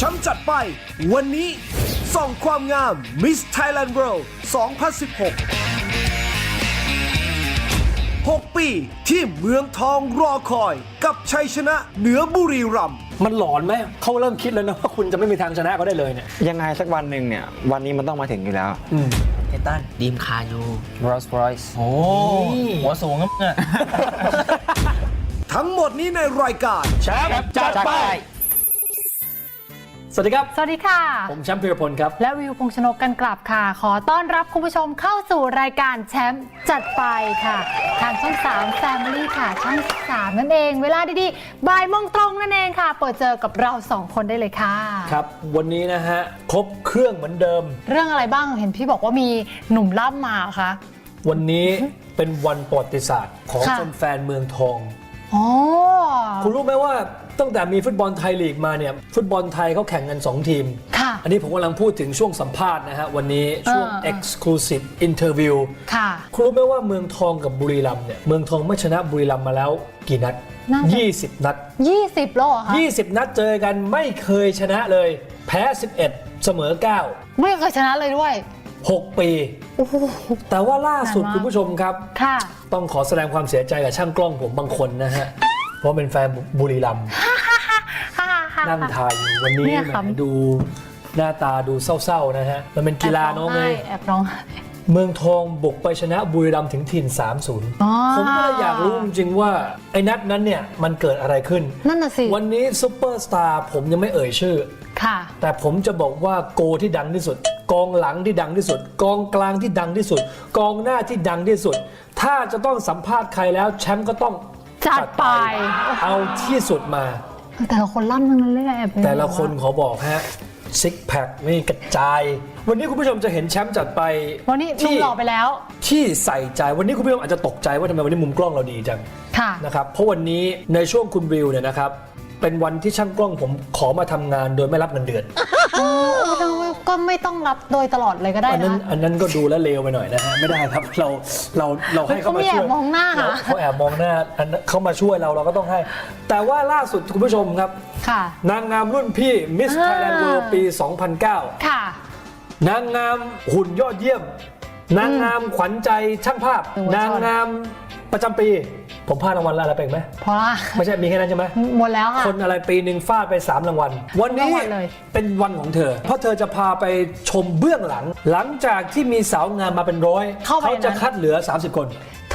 ช้ำจัดไป วันนี้ส่องความงาม Miss Thailand World 2016 6 ปีที่เมืองทองรอคอย กับชัยชนะเหนือบุรีรัมย์มันหลอนไหม เขาเริ่มคิดแล้วนะว่าคุณจะไม่มีทางชนะเขาได้เลยเนี่ย ยังไงสักวันหนึ่งเนี่ย วันนี้มันต้องมาถึงอยู่แล้วไททันดีมคายู Rolls Royce โอ้หัวสูงครับเนี่ยทั้งหมดนี้ในรายการแชมป์จัดไป สวัสดีครับ สวัสดีค่ะ ผมแชมป์พีรพลครับ และวิวพงษ์ชนกกันกลับค่ะ ขอต้อนรับคุณผู้ชมเข้าสู่รายการแชมป์จัดไปค่ะ ทางช่อง3 Family ค่ะ ช่อง3นั่นเอง เวลาดีๆบ่ายโมงตรงนั่นเองค่ะ เปิดเจอกับเรา2คนได้เลยค่ะ ครับ วันนี้นะฮะ ครบเครื่องเหมือนเดิม เรื่องอะไรบ้าง เห็นพี่บอกว่ามีหนุ่มล่ำมาเหรอคะ วันนี้เป็นวันประวัติศาสตร์ของค่ะ แฟนๆเมืองทอง อ๋อ คุณรู้ไหมว่าตั้งแต่มีฟุตบอลไทยลีกมาเนี่ยฟุตบอลไทยเขาแข่งกัน 2 ทีม ค่ะ อันนี้ผมกำลังพูดถึงช่วงสัมภาษณ์นะฮะ วันนี้ช่วงอ่า exclusive interview ค่ะ คุณรู้ไหมว่าเมืองทองกับบุรีรัมย์เนี่ยเมืองทองไม่ชนะบุรีรัมย์มาแล้วกี่นัด น่าจะ 20 นัด 20แล้วเหรอคะ20 นัดเจอกันไม่เคยชนะเลย แพ้ 11 เสมอไม่เคยชนะเลยด้วย9 6 ปี โอ้โห แต่ว่าล่าสุดนานมาก คุณผู้ชมครับ ค่ะ ต้องขอแสดงความเสียใจกับช่างกล้องผมบางคนนะฮะ เพราะเป็นแฟนบุรีรัมย์นั่งทายอยู่วันนี้เนี่ยแหมขำดูหน้าตาดูเศร้าๆนะฮะ มันเป็นกีฬาเน้องไง แอบร้องไห้ เมืองทองบุกไปชนะบุรีรัมย์ถึงถิ่น3-0อ๋อผมก็เลยอยากรู้จริงๆว่า ไอ้นัดนั้นเนี่ย มันเกิดอะไรขึ้น นั่นน่ะสิ วันนี้ซุปเปอร์สตาร์ผมยังไม่เอ่ยชื่อ ค่ะ แต่ผมจะบอกว่าโกที่ดังที่สุด กองหลังที่ดังที่สุด กองกลางที่ดังที่สุด กองหน้าที่ดังที่สุด ถ้าจะต้องสัมภาษณ์ใครแล้วแชมป์ก็ต้องจัดไป เอาที่สุดมา แต่ละคนล่ำทั้งนั้นเลยอะแอบแต่ละคนขอบอกฮะซิกแพคนี่กระจาย วันนี้คุณผู้ชมจะเห็นแชมป์จัดไปวันนี้ลุที่งหล่อไปแล้ว ที่ใส่ใจวันนี้คุณผู้ชมอาจจะตกใจว่าทำไมวันนี้มุมกล้องเราดีจังค่ะนะครับเพราะวันนี้ในช่วงคุณวิวเนี่ยนะครับเป็นวันที่ช่างกล้องผมขอมาทำงานโดยไม่รับเงินเดือน ก็ไม่ต้องรับโดยตลอดเลยก็ได้อันนั้นนะอันนั้นก็ดูแลวเลวไปหน่อยนะฮะไม่ได้ครับเราเราเราให้เขามาเขาไม่ช่วยแอบมองหน้าเรหาเขาแอบมองหน้าอันนั้นเขามาช่วยเราเราก็ต้องให้ แต่ว่าล่าสุดคุณผู้ชมครับ ค่ะ นางงามรุ่นพี่มิสอ่าไทยแลนด์เวิลด์ปี 2009 ค่ะ นางงามหุ่นยอดเยี่ยม นางงามขวัญใจช่างภาพ เยาวชน นางงาม ประจำปี ผมพลาดรางวัลอะไรไปอีกไหมเพราะว่าไม่ใช่มีแค่นั้นใช่ไหม หมดแล้วค่ะ คนอะไรปีหนึ่งฟาดไป 3 รางวัล วันนี้รางวัลเลย เป็นวันของเธอ เพราะเธอจะพาไปชมเบื้องหลัง หลังจากที่มีสาวงามมาเป็นร้อยเข้าไปจะนั้นคัดเหลือ 30 คน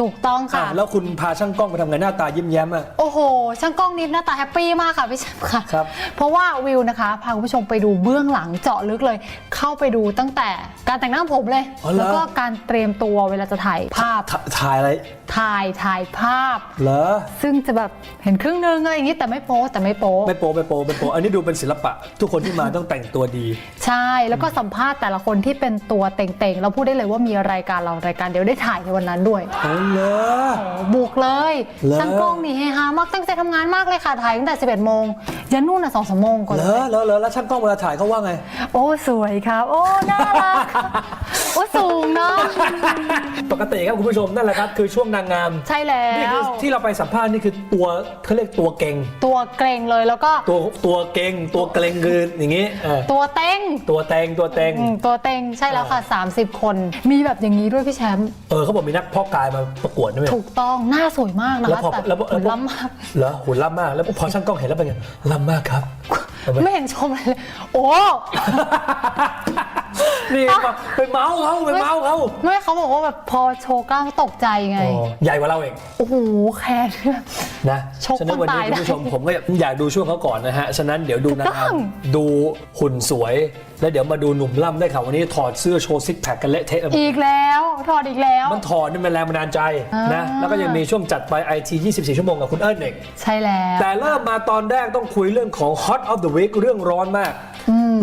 ถูกต้องอะค่ะ แล้วคุณพาช่างกล้องไปทำไงหน้าตายิ้มแย้มอะ โอ้โห ช่างกล้องนิดหน้าตาแฮปปี้มากค่ะพี่แชมป์ค่ะ ครับ เพราะว่าวิวนะคะ พาคุณผู้ชมไปดูเบื้องหลังเจาะลึกเลย เข้าไปดูตั้งแต่การแต่งหน้าผมเลย อ๋อเหรอ แล้วก็การเตรียมตัวเวลาจะถ่ายภาพ ถถ่ายอะไรถ่ายถ่ายภาพ เหรอซึ่งจะแบบเห็นครึ่งนึงอะไรอย่างนี้แต่ไม่โป๊แต่ไม่โป๊ไม่โปไม่โปไม่โปอันนี้ดูเป็นศิลปะ ทุกคนที่มาต้องแต่งตัวดี ใช่แล้วก็สัมภาษณ์แต่ละคนที่เป็นตัวเต่งๆเราพูดได้เลยว่ามีรายการเรารายการเดียวได้ถ่ายในวันนั้นด้วยเอาเหรอโอ้บุกเลยเหรอ ช่างกล้องนี่เฮฮามากตั้งใจทำงานมากเลยค่ะถ่ายตั้งแต่ 11 โมงยันนู่นอะสองสามโมงก่อน เหรเลอยเหรอเหรอแล้วช่างกล้องเวลาถ่ายเขาว่าไง โอ้สวยครับ โอ้น่ารักโอ้สูงเนาะปกติครับคุณผู้ชมนั่นแหละครับคือช่วงนางงามใช่แล้นี่คือวที่เราไปสัมภาษณ์นี่คือตัวเขาเรียกตัวเก่ง ตัวเกรงเลยแล้วก็ตัวตัวเก่งตัวเกรงคืออย่างนี้เออตัวเต้งตัวแตงตัวแตง อืมตัวเต็งใช่แล้วค่ะ 30 คน มีแบบอย่างนี้ด้วยพี่แชมป์ เออเขาบอกมีนักเพาะกายมาประกวดด้วย ถูกต้องหน้าสวยมากนะแล้วคะพอแต่แล้วพอ หุ่นล้ำมาก เหรอหุ่นล่ำมากแล้วพอช่างกล้องเห็นแล้วเป็นไงล่ำมากครับเอาไหมไม่เห็นชมอะไรเลย โอ้ นี่มาไปเมาส์เขาไปเมาส์เขาไม่เขาบอกว่าแบบพอโชว์กล้ามตกใจไง อ๋อใหญ่กว่าเราเอง โอ้โหแขนนะชกฉะนั้นวันนี้คนตายคุณผู้ชมผมก็อยากดูช่วงเขาก่อนนะฮะ ฉะนั้นเดี๋ยวดูนางถูกต้งาองมดูหุ่นสวย แล้วเดี๋ยวมาดูหนุ่มล่ำได้ข่าววันนี้ถอดเสื้อโชว์ซิกแพคกันเละเทะอีกแล้วถอดอีกแล้ว มันถอดนี่เป็นแรงบันดาลใจนะ อ่า แล้วก็ยังมีช่วงจัดไปไอที24 ชั่วโมงกับคุณเอิญเองใช่แล้ว แต่เริ่มมาตอนแรกต้องคุยเรื่องของ Hot of the Week เรื่องร้อนมาก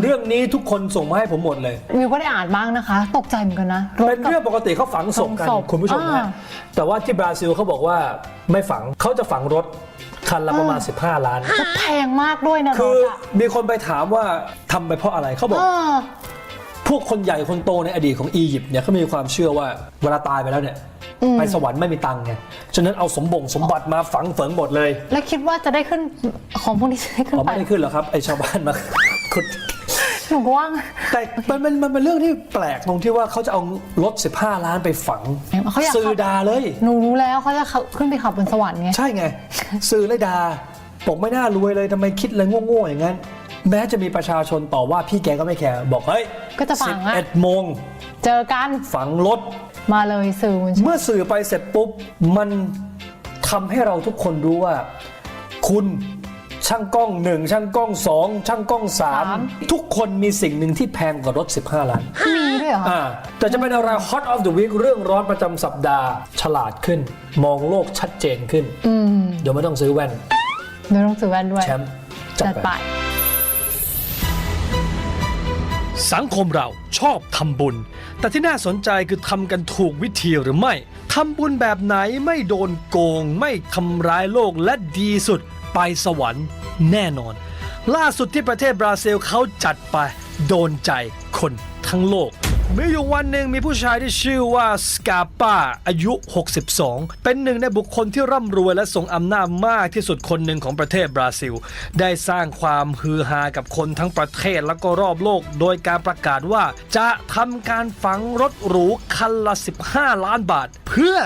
เรื่องนี้ทุกคนส่งมาให้ผมหมดเลย วิวก็ได้อ่านบ้างนะคะ ตกใจเหมือนกันนะรถเป็นกับ เรื่องปกติเขาฝังศพกันฝังศพคุณผู้ชมอ่าฮะแต่ว่าที่บราซิลเขาบอกว่าไม่ฝังเขาจะฝังรถ คันละประมาณ 15 ล้านก็แพงมากด้วยนะรคืถออะมีคนไปถามว่าทำไปเพราะอะไรเขาบอกเออพวกคนใหญ่คนโตในอดีตของอียิปต์เนี่ยเขามีความเชื่อว่าเวลาตายไปแล้วเนี่ยไปสวรรค์ไม่มีตังค์ไงฉะนั้นเอาสมบงสมบัติมาฝังเฝิงหมดเลยแล้วคิดว่าจะได้ขึ้นของพวกนี้จะได้ขึ้นอ๋อไป ไม่ได้ขึ้นหรอกครับไอชาวบ้านมาขุด หนูก็ว่าแต่มันมันมันเป็นเรื่องที่แปลกตรงที่ว่าเขาจะเอารถ 15 ล้านไปฝังเขาอยากสื่อดาเลย หนูรู้แล้วเขาจะขึ้นไปขับบนสวรรค์ไง ใช่ไง สื่อเลยดาบอกไม่น่ารวยเลยทำไมคิดอะไรโง่ๆอย่างนั้น แม้จะมีประชาชนต่อว่าพี่แกก็ไม่แคร์บอกเฮ้ยก็จะฝังอะ11โมงเจอกันฝังรถมาเลยสื่อมวลชนเมื่อสื่อไปเสร็จปุ๊บมันทำให้เราทุกคนรู้ว่า คุณ ช่างกล้องหนึ่งช่างกล้องสองช่างกล้องสาม ทุกคนมีสิ่งหนึ่งที่แพงกว่ารถ 15 ล้าน มีด้วยเหรอคะอ่าแต่จะเป็นอะไร Hot of the Week เรื่องร้อนประจำสัปดาห์ ฉลาดขึ้น มองโลกชัดเจนขึ้น อืมเดี๋ยวไม่ต้องซื้อแว่น เดี๋ยวต้องซื้อแว่นด้วยแชมป์จัจัดดไป ไป สังคมเราชอบทำบุญ แต่ที่น่าสนใจคือทำกันถูกวิธีหรือไม่ทำบุญแบบไหนไม่โดนโกง ไม่ทำร้ายโลกและดีสุด ไปสวรรค์แน่นอน ล่าสุดที่ประเทศบราซิลเขาจัดไปโดนใจคนทั้งโลกมีอยู่วันหนึ่งมีผู้ชายที่ชื่อว่าสกาปาอายุ 62 เป็นหนึ่งในบุคคลที่ร่ำรวยและทรงอำนาจมากที่สุดคนหนึ่งของประเทศบราซิล ได้สร้างความฮือฮากับคนทั้งประเทศและก็รอบโลก โดยการประกาศว่าจะทำการฝังรถหรูคันละ 15 ล้านบาท เพื่อ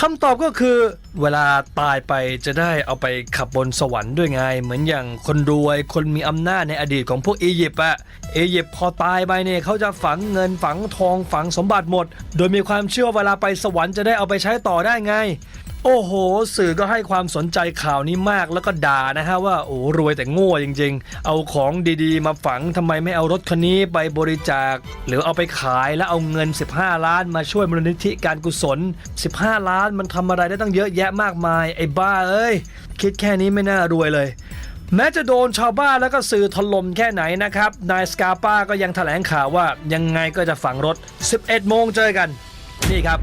คำตอบก็คือ เวลาตายไปจะได้เอาไปขับบนสวรรค์ด้วยไง เหมือนอย่างคนรวยคนมีอำนาจในอดีตของพวกอียิปต์อะอียิปต์พอตายไปเนี่ยเขาจะฝังเงินฝังทองฝังสมบัติหมด โดยมีความเชื่อเวลาไปสวรรค์จะได้เอาไปใช้ต่อได้ไง โอ้โห สื่อก็ให้ความสนใจข่าวนี้มากแล้วก็ด่านะฮะว่าโอ้รวยแต่โง่จริง ๆ เอาของดีๆ มาฝังทำไมไม่เอารถคันนี้ไปบริจาค หรือเอาไปขายแล้วเอาเงิน 15 ล้านมาช่วยมูลนิธิการกุศล 15 ล้านมันทำอะไรได้ตั้งเยอะแยะมากมาย ไอ้บ้าเอ้ย คิดแค่นี้ไม่น่ารวยเลยแม้จะโดนชาวบ้านแล้วก็สื่อถล่มแค่ไหนนะครับ นายสกาปาก็ยังแถลงข่าวว่ายังไงก็จะฝังรถ 11 โมงเจอกัน นี่ครับ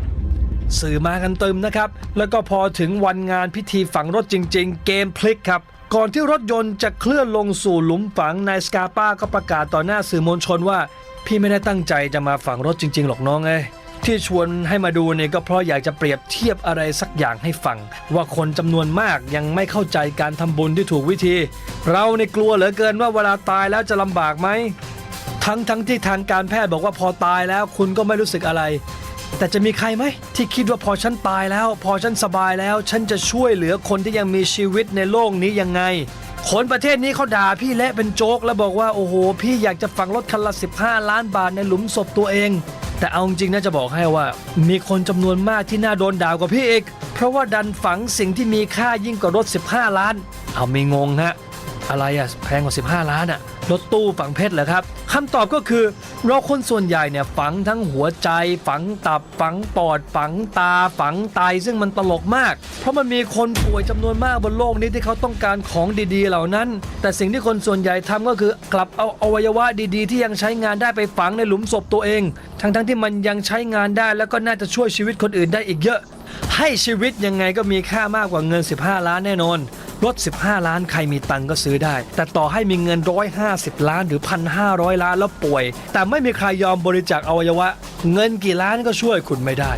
สื่อมากันเติมนะครับ แล้วก็พอถึงวันงานพิธีฝังรถจริง ๆ เกมพลิกครับ ก่อนที่รถยนต์จะเคลื่อนลงสู่หลุมฝังนายสกาปาก็ประกาศต่อหน้าสื่อมวลชนว่า พี่ไม่ได้ตั้งใจจะมาฝังรถจริง ๆ หรอกน้องเอ้ยที่ชวนให้มาดูเนี่ยก็เพราะอยากจะเปรียบเทียบอะไรสักอย่างให้ฟัง ว่าคนจำนวนมากยังไม่เข้าใจการทำบุญที่ถูกวิธี เราในกลัวเหลือเกินว่าเวลาตายแล้วจะลำบากไหมทั้งทั้งที่ทางการแพทย์บอกว่าพอตายแล้วคุณก็ไม่รู้สึกอะไร แต่จะมีใครไหมที่คิดว่าพอฉันตายแล้ว พอฉันสบายแล้ว ฉันจะช่วยเหลือคนที่ยังมีชีวิตในโลกนี้ยังไง คนประเทศนี้เขาด่าพี่เละเป็นโจ๊กแล้วบอกว่าโอ้โห พี่อยากจะฝังรถคันละ 15 ล้านบาทในหลุมศพตัวเอง แต่เอาจริงๆนะจะบอกให้ว่า มีคนจำนวนมากที่น่าโดนด่ากว่าพี่อีกเพราะว่าดันฝังสิ่งที่มีค่ายิ่งกว่ารถ 15 ล้าน เอาไม่งงฮะอะไรอะแพงกว่า 15 ล้านอะ รถตู้ฝังเพชรเหรอครับคำตอบก็คือ เราคนส่วนใหญ่เนี่ยฝังทั้งหัวใจ ฝังตับฝังปอด ฝังตา ฝังไตซึ่งมันตลกมาก เพราะมันมีคนป่วยจำนวนมากบนโลกนี้ที่เขาต้องการของดีๆ เหล่านั้น แต่สิ่งที่คนส่วนใหญ่ทำก็คือกลับเอาอวัยวะดีๆ ที่ยังใช้งานได้ไปฝังในหลุมศพตัวเอง ทั้งๆที่มันยังใช้งานได้ แล้วก็น่าจะช่วยชีวิตคนอื่นได้อีกเยอะ ให้ชีวิตยังไงก็มีค่ามากกว่าเงิน 15 ล้านแน่นอน รถ 15 ล้านใครมีตังก็ซื้อได้ แต่ต่อให้มีเงิน 150 ล้านหรือ 1,500 ล้านแล้วป่วย แต่ไม่มีใครยอมบริจาคอวัยวะ เงินกี่ล้านก็ช่วยคุณไม่ได้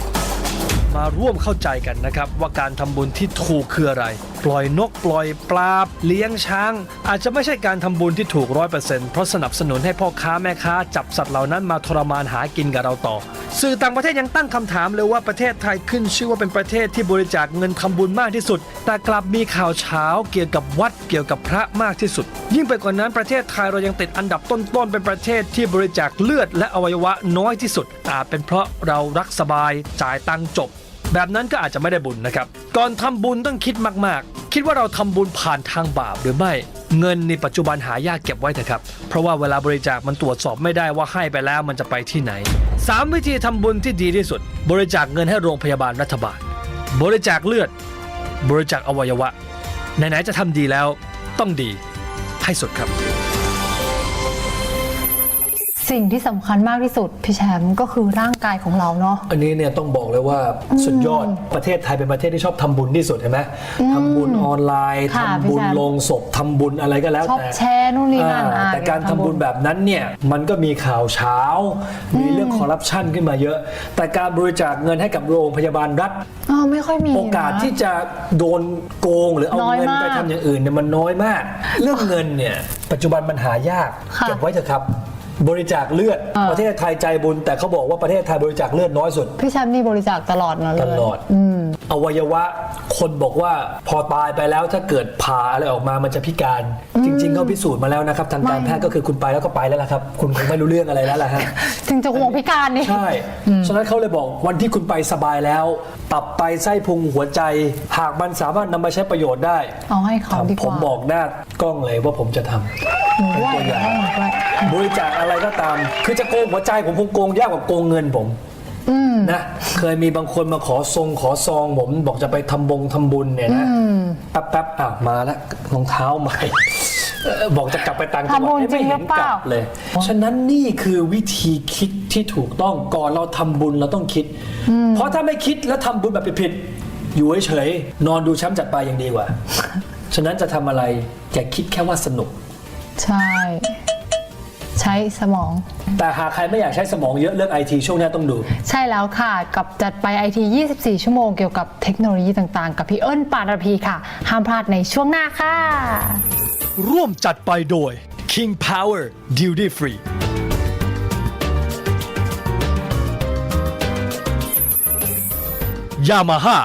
มาร่วมเข้าใจกันนะครับว่าการทำบุญที่ถูกคืออะไร ปล่อยนกปล่อยปลา เลี้ยงช้าง อาจจะไม่ใช่การทำบุญที่ถูกร้อยเปอร์เซ็นต์เพราะสนับสนุนให้พ่อค้าแม่ค้าจับสัตว์เหล่านั้นมาทรมานหากินกับเราต่อ สื่อต่างประเทศยังตั้งคำถามเลยว่าประเทศไทยขึ้นชื่อว่าเป็นประเทศที่บริจาคเงินทำบุญมากที่สุด แต่กลับมีข่าวเช้าเกี่ยวกับวัดเกี่ยวกับพระมากที่สุด ยิ่งไปกว่านั้นประเทศไทยเรายังติดอันดับต้นๆเป็นประเทศที่บริจาคเลือดและอวัยวะน้อยที่สุดอาจเป็นเพราะเรารักสบายจ่ายตังจบ แบบนั้นก็อาจจะไม่ได้บุญนะครับ ก่อนทำบุญต้องคิดมากๆ คิดว่าเราทำบุญผ่านทางบาปหรือไม่ เงินในปัจจุบันหายากเก็บไว้เถอะครับ เพราะว่าเวลาบริจาคมันตรวจสอบไม่ได้ว่าให้ไปแล้วมันจะไปที่ไหน 3 วิธีทำบุญที่ดีที่สุด บริจาคเงินให้โรงพยาบาลรัฐบาล บริจาคเลือด บริจาคอวัยวะไหนๆจะทำดีแล้วต้องดีให้สุดครับ สิ่งที่สำคัญมากที่สุดพี่แชมป์ก็คือร่างกายของเราเนาะ อันนี้เนี่ยต้องบอกเลยว่าสุดยอดประเทศไทยเป็นประเทศที่ชอบทำบุญที่สุดเห็นไหมทำบุญออนไลน์ค่ะทำบุญพี่แซม ลงศพทำบุญอะไรก็แล้วชอบแต่ แชร์นู่นนี่นั่นอ่าอะแต่การทำบุญแบบนั้นเนี่ยมันก็มีข่าวเช้า มีเรื่องคอร์รัปชันขึ้นมาเยอะ แต่การบริจาคเงินให้กับโรงพยาบาลรัฐอ๋อไม่ค่อยมีโอกาสนะที่จะโดนโกงหรือเอาน้อยเงินมากไปทำอย่างอื่นเนี่ยมันน้อยมาก เรื่องเงินเนี่ยปัจจุบันมันหายากค่ะ เก็บไว้เถอะครับ บริจาคเลือด อ่า ประเทศไทยใจบุญ แต่เขาบอกว่าประเทศไทยบริจาคเลือดน้อยสุด พี่แชมป์นี่บริจาคตลอดนะเลยตลอด อ วัยวะ คนบอกว่าพอตายไปแล้วถ้าเกิดผ่าอะไรออกมามันจะพิการ จริง ๆ เขาพิสูจน์มาแล้วนะครับทางการไม่แพทย์ก็คือคุณไปแล้วก็ไปแล้วล่ะครับ คุณคงไม่รู้เรื่องอะไรแล้วล่ะฮะ ถึงจะห่วงพิการนี่ ใช่ ฉะนั้นเขาเลยบอกวันที่คุณไปสบายแล้วตับไตไส้พุงหัวใจ หากมันสามารถนำมาใช้ประโยชน์ได้เอาให้เขาดีกผมว่าบอกหน้ากล้องเลยว่าผมจะทำ หนูเป็นว่าตัวอย่างหนูว่าบริจาคอะไรก็ตาม คือจะโกงหัวใจผมคงโกงยากกว่าโกงเงินผม นะ เคยมีบางคนมาขอทรงขอซองผมบอกจะไปทำบงทำบุญเนี่ยนะแป๊บแป๊บๆอ้าวมาแล้วรองเท้าใหม่เอ่อบอกจะกลับไปต่างจังหทำบุวัดญเอ้ยไม่จริงหรืเห็อนเปกล่าลับเลย ฉะนั้นนี่คือวิธีคิดที่ถูกต้องก่อนเราทำบุญเราต้องคิด เพราะถ้าไม่คิดแล้วทำบุญแบบผิดๆอยู่เฉยๆนอนดูแช้ำจัดไปยังดีกว่า ฉะนั้นจะทำอะไรอย่าคิดแค่ว่าสนุก ใช่ใช้สมอง แต่หากใครไม่อยากใช้สมองเยอะเรื่องไอทีช่วงหน้าต้องดู ใช่แล้วค่ะ กับจัดไปไอที24 ชั่วโมงเกี่ยวกับเทคโนโลยีต่างๆ กับพี่เอิญปานรพีค่ะ ห้ามพลาดในช่วงหน้าค่ะ ร่วมจัดไปโดย King Power Duty Free Yamaha